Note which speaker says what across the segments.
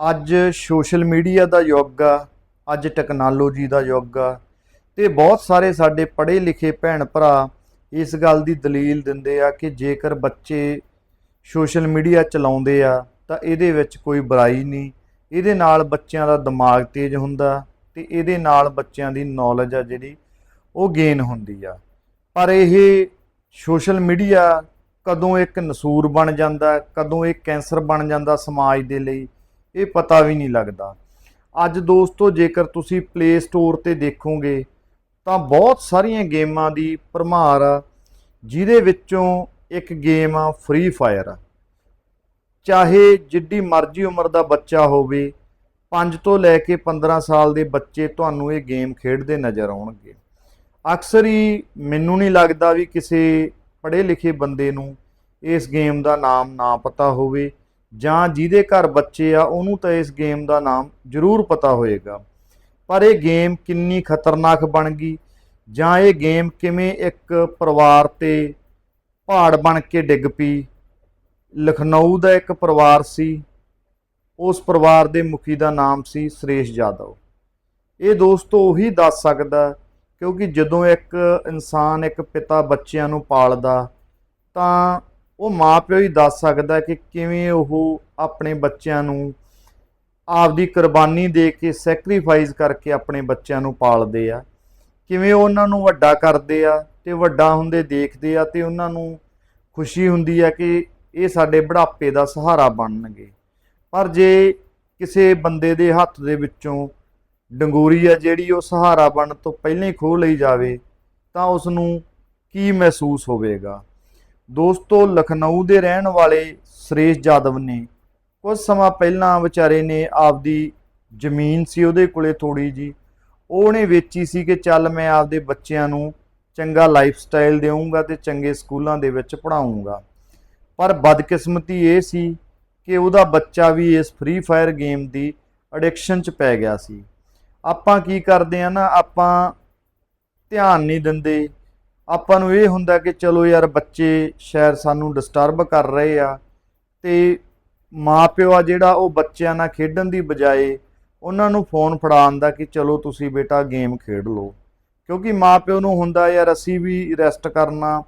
Speaker 1: ਅੱਜ social media ਦਾ ਯੁੱਗ ਆ, ਅੱਜ ਟੈਕਨੋਲੋਜੀ ਦਾ ਯੁੱਗ ਆ, ਤੇ ਬਹੁਤ ਸਾਰੇ ਸਾਡੇ ਪੜ੍ਹੇ ਲਿਖੇ ਭੈਣ ਭਰਾ ਇਸ ਗੱਲ ਦੀ ਦਲੀਲ ਦਿੰਦੇ ਆ ਕਿ ਜੇਕਰ ਬੱਚੇ ਸੋਸ਼ਲ ਮੀਡੀਆ ਚਲਾਉਂਦੇ ਆ, ਤਾਂ ਇਹਦੇ ਵਿੱਚ ਕੋਈ ਬੁਰਾਈ ਨਹੀਂ। ਇਹਦੇ ਨਾਲ ਬੱਚਿਆਂ ਦਾ ਦਿਮਾਗ ਤੇਜ਼ ਹੁੰਦਾ ਤੇ ਇਹਦੇ ਨਾਲ ਬੱਚਿਆਂ ਦੀ ਨੌਲੇਜ ਆ ਜਿਹੜੀ, ਉਹ ਗੇਨ ਹੁੰਦੀ ਆ। ਪਰ ਇਹ ਸੋਸ਼ਲ ਮੀਡੀਆ ਕਦੋਂ ਇੱਕ ਨਸੂਰ ਬਣ ਜਾਂਦਾ, ਕਦੋਂ ਇਹ ਕੈਂਸਰ ਬਣ ਜਾਂਦਾ ਸਮਾਜ ਦੇ ਲਈ ਇਹ ਪਤਾ ਵੀ ਨਹੀਂ ਲੱਗਦਾ। ਅੱਜ ਦੋਸਤੋ, ਜੇਕਰ ਤੁਸੀਂ ਪਲੇ ਸਟੋਰ ਤੇ ਦੇਖੋਗੇ, ਤਾਂ ਬਹੁਤ ਸਾਰੀਆਂ ਗੇਮਾਂ ਦੀ ਭਰਮਾਰ ਆ, ਜਿਹਦੇ ਵਿੱਚੋਂ ਇੱਕ ਗੇਮ ਆ ਫ੍ਰੀ ਫਾਇਰ ਚਾਹੇ ਜਿੱਡੀ ਮਰਜ਼ੀ ਉਮਰ ਦਾ ਬੱਚਾ ਹੋਵੇ 5 ਤੋਂ ਲੈ ਕੇ 15 ਸਾਲ ਦੇ ਬੱਚੇ ਤੁਹਾਨੂੰ ਇਹ ਗੇਮ ਖੇਡਦੇ ਨਜ਼ਰ ਆਉਣਗੇ। ਅਕਸਰ ਹੀ ਮੈਨੂੰ ਨਹੀਂ ਲੱਗਦਾ ਵੀ ਕਿਸੇ ਪੜ੍ਹੇ ਲਿਖੇ ਬੰਦੇ ਨੂੰ ਇਸ ਗੇਮ ਦਾ ਨਾਮ ਨਾ ਪਤਾ ਹੋਵੇ। ਜਾਂ ਜਿਹਦੇ ਘਰ ਬੱਚੇ ਆ, ਉਹਨੂੰ ਤਾਂ ਇਸ ਗੇਮ ਦਾ ਨਾਮ ਜ਼ਰੂਰ ਪਤਾ ਹੋਏਗਾ। ਪਰ ਇਹ ਗੇਮ ਕਿੰਨੀ ਖਤਰਨਾਕ ਬਣ ਗਈ ਜਾਂ ਇਹ ਗੇਮ ਕਿਵੇਂ ਇੱਕ ਪਰਿਵਾਰ ਤੇ ਪਹਾੜ ਬਣ ਕੇ ਡਿੱਗ ਪਈ? ਲਖਨਊ ਦਾ ਇੱਕ ਪਰਿਵਾਰ ਸੀ, ਉਸ ਪਰਿਵਾਰ ਦੇ ਮੁਖੀ ਦਾ ਨਾਮ ਸੀ ਸੁਰੇਸ਼ ਜਾਦਵ। ਇਹ ਦੋਸਤੋ ਉਹੀ ਦੱਸ ਸਕਦਾ ਕਿਉਂਕਿ ਜਦੋਂ ਇੱਕ ਇਨਸਾਨ ਇੱਕ ਪਿਤਾ ਬੱਚਿਆਂ ਨੂੰ ਪਾਲਦਾ, ਤਾਂ ਉਹ ਮਾਪਿਓ ਹੀ ਦੱਸ ਸਕਦਾ ਕਿ ਕਿਵੇਂ ਉਹ ਆਪਣੇ ਬੱਚਿਆਂ ਨੂੰ ਆਪਦੀ ਕੁਰਬਾਨੀ ਦੇ ਕੇ ਸੈਕਰੀਫਾਈਸ ਕਰਕੇ ਆਪਣੇ ਬੱਚਿਆਂ ਨੂੰ ਪਾਲਦੇ ਆ। ਕਿਵੇਂ ਉਹਨਾਂ ਨੂੰ ਵੱਡਾ ਕਰਦੇ ਆ ਤੇ ਵੱਡਾ ਹੁੰਦੇ ਦੇਖਦੇ ਆ ਤੇ ਉਹਨਾਂ ਨੂੰ ਖੁਸ਼ੀ ਹੁੰਦੀ ਆ ਕਿ ਇਹ ਸਾਡੇ ਬੁਢਾਪੇ ਦਾ ਸਹਾਰਾ ਬਣਨਗੇ। ਪਰ ਜੇ ਕਿਸੇ ਬੰਦੇ ਦੇ ਹੱਥ ਦੇ ਵਿੱਚੋਂ ਡੰਗੂਰੀ ਆ ਜਿਹੜੀ ਉਹ ਸਹਾਰਾ ਬਣਨ ਤੋਂ ਪਹਿਲਾਂ ਹੀ ਖੋਹ ਲਈ ਜਾਵੇ, ਤਾਂ ਉਸ ਨੂੰ ਕੀ ਮਹਿਸੂਸ ਹੋਵੇਗਾ? ਦੋਸਤੋ, ਲਖਨਊ ਦੇ ਰਹਿਣ ਵਾਲੇ ਸੁਰੇਸ਼ ਜਾਦਵ ਨੇ ਕੁਝ ਸਮਾਂ ਪਹਿਲਾਂ ਵਿਚਾਰੇ ਨੇ ਆਪਦੀ ਜ਼ਮੀਨ ਸੀ ਉਹਦੇ ਕੋਲੇ ਥੋੜੀ ਜੀ ਉਹਨੇ ਵੇਚੀ ਸੀ ਕਿ ਚੱਲ ਮੈਂ ਆਪਦੇ ਬੱਚਿਆਂ ਨੂੰ ਚੰਗਾ ਲਾਈਫ ਸਟਾਈਲ ਦੇਵਾਂਗਾ ਤੇ ਚੰਗੇ ਸਕੂਲਾਂ ਦੇ ਵਿੱਚ ਪੜਾਉਂਗਾ ਪਰ ਬਦਕਿਸਮਤੀ ਇਹ ਸੀ ਕਿ ਉਹਦਾ ਬੱਚਾ ਵੀ ਇਸ ਫ੍ਰੀ ਫਾਇਰ ਗੇਮ ਦੀ ਐਡਿਕਸ਼ਨ 'ਚ ਪੈ ਗਿਆ ਸੀ। ਆਪਾਂ ਕੀ ਕਰਦੇ ਆ ਨਾ, ਆਪਾਂ ਧਿਆਨ ਨਹੀਂ ਦਿੰਦੇ ਆਪਾਂ ਨੂੰ ਇਹ ਹੁੰਦਾ ਕਿ ਚਲੋ ਯਾਰ ਬੱਚੇ ਸ਼ਾਇਦ ਸਾਨੂੰ ਡਿਸਟਰਬ ਕਰ ਰਹੇ ਆ ਤੇ ਮਾਪਿਓ ਆ ਜਿਹੜਾ ਉਹ ਬੱਚਿਆਂ ਨਾਲ ਖੇਡਣ ਦੀ ਬਜਾਏ ਉਹਨਾਂ ਨੂੰ ਫੋਨ ਫੜਾਉਣ ਕਿ ਚਲੋ ਤੁਸੀਂ ਬੇਟਾ ਗੇਮ ਖੇਡ ਲਓ। ਕਿਉਂਕਿ ਮਾਪਿਓ ਨੂੰ ਹੁੰਦਾ ਯਾਰ ਅਸੀਂ ਵੀ ਰੈਸਟ ਕਰਨਾ।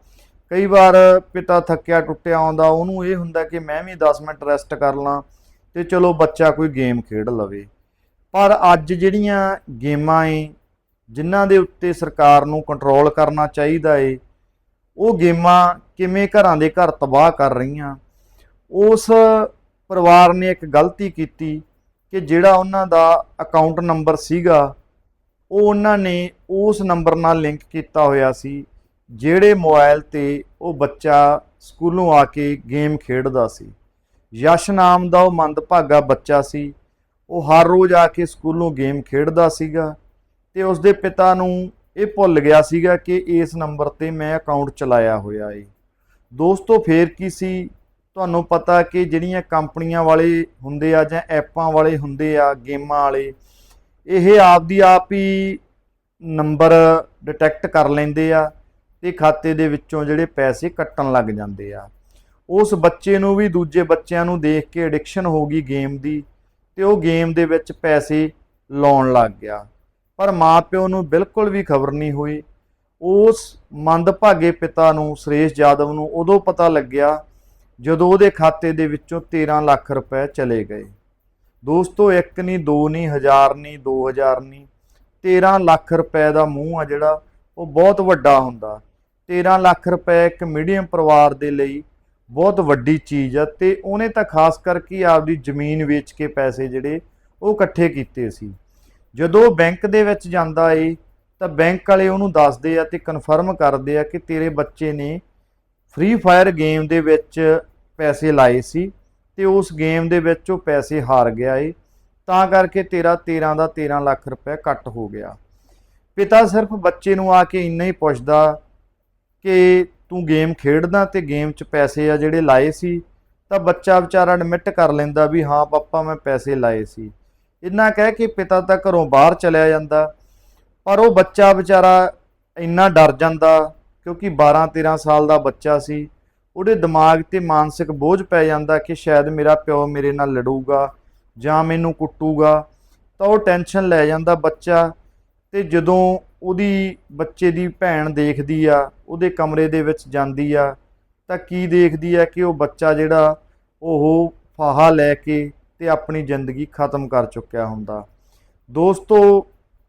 Speaker 1: ਕਈ ਵਾਰ ਪਿਤਾ ਥੱਕਿਆ ਟੁੱਟਿਆ ਆਉਂਦਾ, ਉਹਨੂੰ ਇਹ ਹੁੰਦਾ ਕਿ ਮੈਂ ਵੀ 10 ਮਿੰਟ ਰੈਸਟ ਕਰ ਲਾਂ ਤੇ ਚਲੋ ਬੱਚਾ ਕੋਈ ਗੇਮ ਖੇਡ ਲਵੇ। ਪਰ ਅੱਜ ਜਿਹੜੀਆਂ ਗੇਮਾਂ ਏ ਜਿਨ੍ਹਾਂ ਦੇ ਉੱਤੇ ਸਰਕਾਰ ਨੂੰ ਕੰਟਰੋਲ ਕਰਨਾ ਚਾਹੀਦਾ ਏ, ਉਹ ਗੇਮਾਂ ਕਿਵੇਂ ਘਰਾਂ ਦੇ ਘਰ ਤਬਾਹ ਕਰ ਰਹੀਆਂ? ਉਸ ਪਰਿਵਾਰ ਨੇ ਇੱਕ ਗਲਤੀ ਕੀਤੀ ਕਿ ਜਿਹੜਾ ਉਹਨਾਂ ਦਾ ਅਕਾਊਂਟ ਨੰਬਰ ਸੀਗਾ, ਉਹ ਉਹਨਾਂ ਨੇ ਉਸ ਨੰਬਰ ਨਾਲ ਲਿੰਕ ਕੀਤਾ ਹੋਇਆ ਸੀ, ਜਿਹੜੇ ਮੋਬਾਈਲ ਤੇ ਉਹ ਬੱਚਾ ਸਕੂਲੋਂ ਆ ਕੇ ਗੇਮ ਖੇਡਦਾ ਸੀ। ਯਸ਼ ਨਾਮ ਦਾ ਉਹ ਮੰਦਭਾਗਾ ਬੱਚਾ ਸੀ, ਉਹ ਹਰ ਰੋਜ਼ ਆ ਕੇ ਸਕੂਲੋਂ ਗੇਮ ਖੇਡਦਾ ਸੀਗਾ। ਤੇ ਉਸ ਦੇ ਪਿਤਾ ਨੂੰ ਇਹ ਭੁੱਲ ਗਿਆ ਸੀਗਾ ਕਿ ਇਸ ਨੰਬਰ ਤੇ ਮੈਂ ਅਕਾਊਂਟ ਚਲਾਇਆ ਹੋਇਆ ਏ। ਦੋਸਤੋ, ਫੇਰ ਕੀ ਸੀ? ਤੁਹਾਨੂੰ ਪਤਾ ਕਿ ਜਿਹੜੀਆਂ ਕੰਪਨੀਆਂ ਵਾਲੇ ਹੁੰਦੇ ਆ ਜਾਂ ਐਪਾਂ ਵਾਲੇ ਹੁੰਦੇ ਆ, ਗੇਮਾਂ ਵਾਲੇ, ਇਹ ਆਪਦੀ ਆਪ ਹੀ ਨੰਬਰ ਡਿਟੈਕਟ ਕਰ ਲੈਂਦੇ ਆ ਤੇ ਖਾਤੇ ਦੇ ਵਿੱਚੋਂ ਜਿਹੜੇ ਪੈਸੇ ਕੱਟਣ ਲੱਗ ਜਾਂਦੇ ਆ। ਉਸ ਬੱਚੇ ਨੂੰ ਵੀ ਦੂਜੇ ਬੱਚਿਆਂ ਨੂੰ ਦੇਖ ਕੇ ਐਡਿਕਸ਼ਨ ਹੋ ਗਈ ਗੇਮ ਦੀ ਤੇ ਉਹ ਗੇਮ ਦੇ ਵਿੱਚ ਪੈਸੇ ਲਾਉਣ ਲੱਗ ਗਿਆ। ਪਰ ਮਾਪਿਓ ਨੂੰ ਬਿਲਕੁਲ ਵੀ ਖਬਰ ਨਹੀਂ ਹੋਈ। ਉਸ ਮੰਦਭਾਗੇ ਪਿਤਾ ਨੂੰ, ਸੁਰੇਸ਼ ਜਾਦਵ ਨੂੰ ਉਦੋਂ ਪਤਾ ਲੱਗਿਆ ਜਦੋਂ ਉਹਦੇ ਖਾਤੇ ਦੇ ਵਿੱਚੋਂ 13 ਲੱਖ ਰੁਪਏ ਚਲੇ ਗਏ। ਦੋਸਤੋ, ਇੱਕ ਨਹੀਂ ਦੋ ਨਹੀਂ ਹਜ਼ਾਰ ਨਹੀਂ 2000 ਨਹੀਂ 13 ਲੱਖ ਰੁਪਏ ਦਾ ਮੂੰਹ ਆ ਜਿਹੜਾ, ਉਹ ਬਹੁਤ ਵੱਡਾ ਹੁੰਦਾ। 13 ਲੱਖ ਰੁਪਏ ਇੱਕ ਮੀਡੀਅਮ ਪਰਿਵਾਰ ਦੇ ਲਈ ਬਹੁਤ ਵੱਡੀ ਚੀਜ਼ ਆ ਤੇ ਉਹਨੇ ਤਾਂ ਖਾਸ ਕਰਕੇ ਆਪਦੀ ਜ਼ਮੀਨ ਵੇਚ ਕੇ ਪੈਸੇ ਜਿਹੜੇ ਉਹ ਇਕੱਠੇ ਕੀਤੇ ਸੀ। ਜਦੋਂ ਉਹ ਬੈਂਕ ਦੇ ਵਿੱਚ ਜਾਂਦਾ ਏ, ਤਾਂ ਬੈਂਕ ਵਾਲੇ ਉਹਨੂੰ ਦੱਸਦੇ ਆ ਤੇ ਕਨਫਰਮ ਕਰਦੇ ਆ ਕਿ ਤੇਰੇ ਬੱਚੇ ਨੇ ਫ੍ਰੀ ਫਾਇਰ ਗੇਮ ਦੇ ਵਿੱਚ ਪੈਸੇ ਲਾਏ ਸੀ ਤੇ ਉਸ ਗੇਮ ਦੇ ਵਿੱਚ ਉਹ ਪੈਸੇ ਹਾਰ ਗਿਆ ਏ। ਤਾਂ ਕਰਕੇ ਤੇਰਾ 13 ਦਾ 13 ਲੱਖ ਰੁਪਏ ਕੱਟ ਹੋ ਗਿਆ। ਪਿਤਾ ਸਿਰਫ ਬੱਚੇ ਨੂੰ ਆ ਕੇ ਇੰਨਾ ਹੀ ਪੁੱਛਦਾ ਕਿ ਤੂੰ ਗੇਮ ਖੇਡਦਾ ਤੇ ਗੇਮ 'ਚ ਪੈਸੇ ਆ ਜਿਹੜੇ ਲਾਏ ਸੀ, ਤਾਂ ਬੱਚਾ ਵਿਚਾਰਾ ਐਡਮਿਟ ਕਰ ਲੈਂਦਾ ਵੀ ਹਾਂ, ਪਾਪਾ, ਮੈਂ ਪੈਸੇ ਲਾਏ ਸੀ। ਇੰਨਾ ਕਹਿ ਕੇ ਪਿਤਾ ਤਾਂ ਘਰੋਂ ਬਾਹਰ ਚਲਿਆ ਜਾਂਦਾ, ਪਰ ਉਹ ਬੱਚਾ ਵਿਚਾਰਾ ਇੰਨਾ ਡਰ ਜਾਂਦਾ, ਕਿਉਂਕਿ 12 13 ਸਾਲ ਦਾ ਬੱਚਾ ਸੀ, ਉਹਦੇ ਦਿਮਾਗ ਤੇ ਮਾਨਸਿਕ ਬੋਝ ਪੈ ਜਾਂਦਾ ਕਿ ਸ਼ਾਇਦ ਮੇਰਾ ਪਿਓ ਮੇਰੇ ਨਾਲ ਲੜੂਗਾ ਜਾਂ ਮੈਨੂੰ ਕੁੱਟੂਗਾ, ਤਾਂ ਉਹ ਟੈਨਸ਼ਨ ਲੈ ਜਾਂਦਾ ਬੱਚਾ, ਤੇ ਜਦੋਂ ਉਹਦੀ ਬੱਚੇ ਦੀ ਭੈਣ ਦੇਖਦੀ ਆ, ਉਹਦੇ ਕਮਰੇ ਦੇ ਵਿੱਚ ਜਾਂਦੀ ਆ, ਤਾਂ ਕੀ ਦੇਖਦੀ ਆ ਕਿ ਉਹ ਬੱਚਾ ਜਿਹੜਾ ਉਹ ਫਾਹਾ ਲੈ ਕੇ ਤੇ ਆਪਣੀ ਜ਼ਿੰਦਗੀ ਖਤਮ ਕਰ ਚੁੱਕਿਆ ਹੁੰਦਾ। ਦੋਸਤੋ,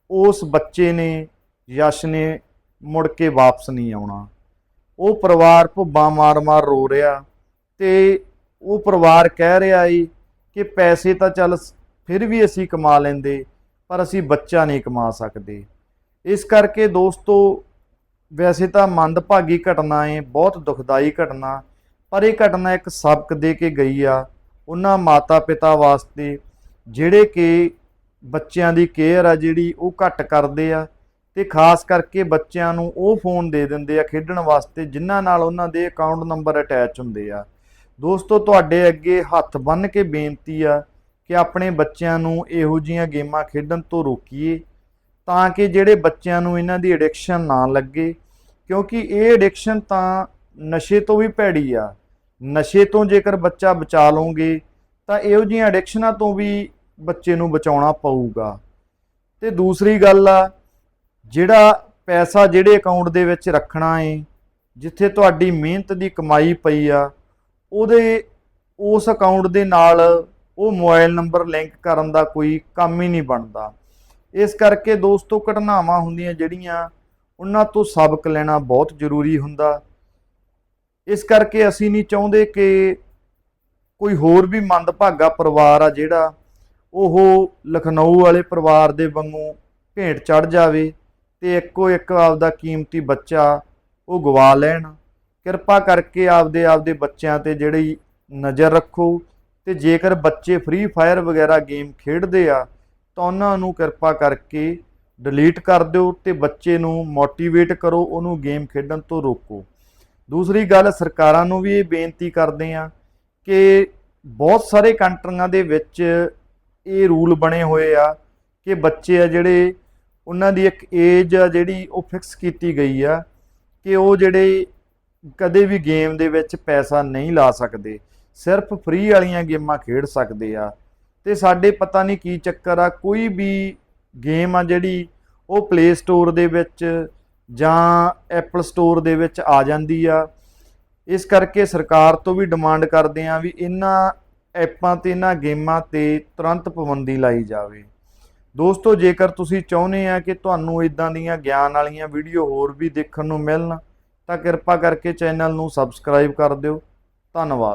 Speaker 1: ਉਸ ਬੱਚੇ ਨੇ, ਯਸ਼ ਨੇ ਮੁੜ ਕੇ ਵਾਪਸ ਨਹੀਂ ਆਉਣਾ। ਉਹ ਪਰਿਵਾਰ ਭੁੱਬਾਂ ਮਾਰ-ਮਾਰ ਰੋ ਰਿਹਾ ਤੇ ਉਹ ਪਰਿਵਾਰ ਕਹਿ ਰਿਹਾ ਏ ਕਿ ਪੈਸੇ ਤਾਂ ਚੱਲ ਫਿਰ ਵੀ ਅਸੀਂ ਕਮਾ ਲੈਂਦੇ, ਪਰ ਅਸੀਂ ਬੱਚਾ ਨਹੀਂ ਕਮਾ ਸਕਦੇ। ਇਸ ਕਰਕੇ ਦੋਸਤੋ, ਵੈਸੇ ਤਾਂ ਮੰਦਭਾਗੀ ਘਟਨਾ ਏ, ਬਹੁਤ ਦੁਖਦਾਈ ਘਟਨਾ, ਪਰ ਇਹ ਘਟਨਾ ਇੱਕ ਸਬਕ ਦੇ ਕੇ ਗਈ ਆ ਉਹਨਾਂ ਮਾਤਾ-ਪਿਤਾ ਵਾਸਤੇ ਜਿਹੜੇ ਕਿ ਬੱਚਿਆਂ ਦੀ ਕੇਅਰ ਆ ਜਿਹੜੀ ਉਹ ਘੱਟ ਕਰਦੇ ਆ ਤੇ ਖਾਸ ਕਰਕੇ ਬੱਚਿਆਂ ਨੂੰ ਉਹ ਫੋਨ ਦੇ ਦਿੰਦੇ ਆ ਖੇਡਣ ਵਾਸਤੇ ਜਿਨ੍ਹਾਂ ਨਾਲ ਉਹਨਾਂ ਦੇ ਅਕਾਊਂਟ ਨੰਬਰ ਅਟੈਚ ਹੁੰਦੇ ਆ। ਦੋਸਤੋ, ਤੁਹਾਡੇ ਅੱਗੇ ਹੱਥ ਬੰਨ੍ਹ ਕੇ ਬੇਨਤੀ ਆ ਕਿ ਆਪਣੇ ਬੱਚਿਆਂ ਨੂੰ ਇਹੋ ਜੀਆਂ ਗੇਮਾਂ ਖੇਡਣ ਤੋਂ ਰੋਕੀਏ ਤਾਂ ਕਿ ਜਿਹੜੇ ਬੱਚਿਆਂ ਨੂੰ ਇਹਨਾਂ ਦੀ ਐਡਿਕਸ਼ਨ ਨਾ ਲੱਗੇ ਕਿਉਂਕਿ ਇਹ ਐਡਿਕਸ਼ਨ ਤਾਂ ਨਸ਼ੇ ਤੋਂ ਵੀ ਭੈੜੀ ਆ। ਨਸ਼ੇ ਤੋਂ ਜੇਕਰ ਬੱਚਾ ਬਚਾ ਲਓਗੇ, ਤਾਂ ਇਹੋ ਜਿਹੀਆਂ ਐਡਿਕਸ਼ਨਾਂ ਤੋਂ ਵੀ ਬੱਚੇ ਨੂੰ ਬਚਾਉਣਾ ਪਊਗਾ। ਤੇ ਦੂਸਰੀ ਗੱਲ ਆ, ਜਿਹੜਾ ਪੈਸਾ ਜਿਹੜੇ ਅਕਾਊਂਟ ਦੇ ਵਿੱਚ ਰੱਖਣਾ ਏ, ਜਿੱਥੇ ਤੁਹਾਡੀ ਮਿਹਨਤ ਦੀ ਕਮਾਈ ਪਈ ਆ, ਉਹਦੇ, ਉਸ ਅਕਾਊਂਟ ਦੇ ਨਾਲ ਉਹ ਮੋਬਾਈਲ ਨੰਬਰ ਲਿੰਕ ਕਰਨ ਦਾ ਕੋਈ ਕੰਮ ਹੀ ਨਹੀਂ ਬਣਦਾ। ਇਸ ਕਰਕੇ ਦੋਸਤੋ, ਘਟਨਾਵਾਂ ਹੁੰਦੀਆਂ ਜਿਹੜੀਆਂ, ਉਹਨਾਂ ਤੋਂ ਸਬਕ ਲੈਣਾ ਬਹੁਤ ਜ਼ਰੂਰੀ ਹੁੰਦਾ। ਇਸ ਕਰਕੇ ਅਸੀਂ ਨਹੀਂ ਚਾਹੁੰਦੇ ਕਿ ਕੋਈ ਹੋਰ ਵੀ ਮੰਦਭਾਗਾ ਪਰਿਵਾਰ ਆ ਜਿਹੜਾ ਉਹ ਲਖਨਊ ਵਾਲੇ ਪਰਿਵਾਰ ਦੇ ਵਾਂਗੂ ਭੇਂਟ ਚੜ ਜਾਵੇ ਤੇ ਇੱਕੋ ਇੱਕ ਆਪਦਾ ਕੀਮਤੀ ਬੱਚਾ ਉਹ ਗਵਾ ਲੈਣ। ਕਿਰਪਾ ਕਰਕੇ ਆਪਦੇ ਆਪਦੇ ਬੱਚਿਆਂ ਤੇ ਜਿਹੜੀ ਨਜ਼ਰ ਰੱਖੋ ਤੇ ਜੇਕਰ ਬੱਚੇ ਫ੍ਰੀ ਫਾਇਰ ਵਗੈਰਾ ਗੇਮ ਖੇਡਦੇ ਆ, ਤਾਂ ਉਹਨਾਂ ਨੂੰ ਕਿਰਪਾ ਕਰਕੇ ਡਿਲੀਟ ਕਰ ਦਿਓ ਤੇ ਬੱਚੇ ਨੂੰ ਮੋਟੀਵੇਟ ਕਰੋ, ਉਹਨੂੰ ਗੇਮ ਖੇਡਣ ਤੋਂ ਰੋਕੋ। ਦੂਸਰੀ ਗੱਲ, ਸਰਕਾਰਾਂ ਨੂੰ ਵੀ ਇਹ ਬੇਨਤੀ ਕਰਦੇ ਆ ਕਿ ਬਹੁਤ ਸਾਰੇ ਕੰਟਰੀਆਂ ਦੇ ਵਿੱਚ ਇਹ ਰੂਲ ਬਣੇ ਹੋਏ ਆ ਕਿ ਬੱਚੇ ਆ ਜਿਹੜੇ, ਉਹਨਾਂ ਦੀ ਇੱਕ ਏਜ ਆ ਜਿਹੜੀ ਉਹ ਫਿਕਸ ਕੀਤੀ ਗਈ ਆ ਕਿ ਉਹ ਜਿਹੜੇ ਕਦੇ ਵੀ ਗੇਮ ਦੇ ਵਿੱਚ ਪੈਸਾ ਨਹੀਂ ਲਾ ਸਕਦੇ, ਸਿਰਫ ਫ੍ਰੀ ਵਾਲੀਆਂ ਗੇਮਾਂ ਖੇਡ ਸਕਦੇ ਆ। ਤੇ ਸਾਡੇ ਪਤਾ ਨਹੀਂ ਕੀ ਚੱਕਰ ਆ, ਕੋਈ ਵੀ ਗੇਮ ਆ ਜਿਹੜੀ ਉਹ ਪਲੇ ਸਟੋਰ ਦੇ ਵਿੱਚ ਜਾਂ ਐਪਲ ਸਟੋਰ ਦੇ ਵਿੱਚ ਆ ਜਾਂਦੀ ਆ। ਇਸ ਕਰਕੇ ਸਰਕਾਰ ਤੋਂ ਵੀ ਡਿਮਾਂਡ ਕਰਦੇ ਆ ਵੀ ਇਹਨਾਂ ਐਪਾਂ ਤੇ, ਇਹਨਾਂ ਗੇਮਾਂ ਤੇ ਤੁਰੰਤ ਪਾਬੰਦੀ ਲਾਈ ਜਾਵੇ। ਦੋਸਤੋ, ਜੇਕਰ ਤੁਸੀਂ ਚਾਹੁੰਦੇ ਆ ਕਿ ਤੁਹਾਨੂੰ ਇਦਾਂ ਦੀਆਂ ਗਿਆਨ ਵਾਲੀਆਂ ਵੀਡੀਓ ਹੋਰ ਵੀ ਦੇਖਣ ਨੂੰ ਮਿਲਣ, ਤਾਂ ਕਿਰਪਾ ਕਰਕੇ ਚੈਨਲ ਨੂੰ ਸਬਸਕ੍ਰਾਈਬ ਕਰ ਦਿਓ। ਧੰਨਵਾਦ।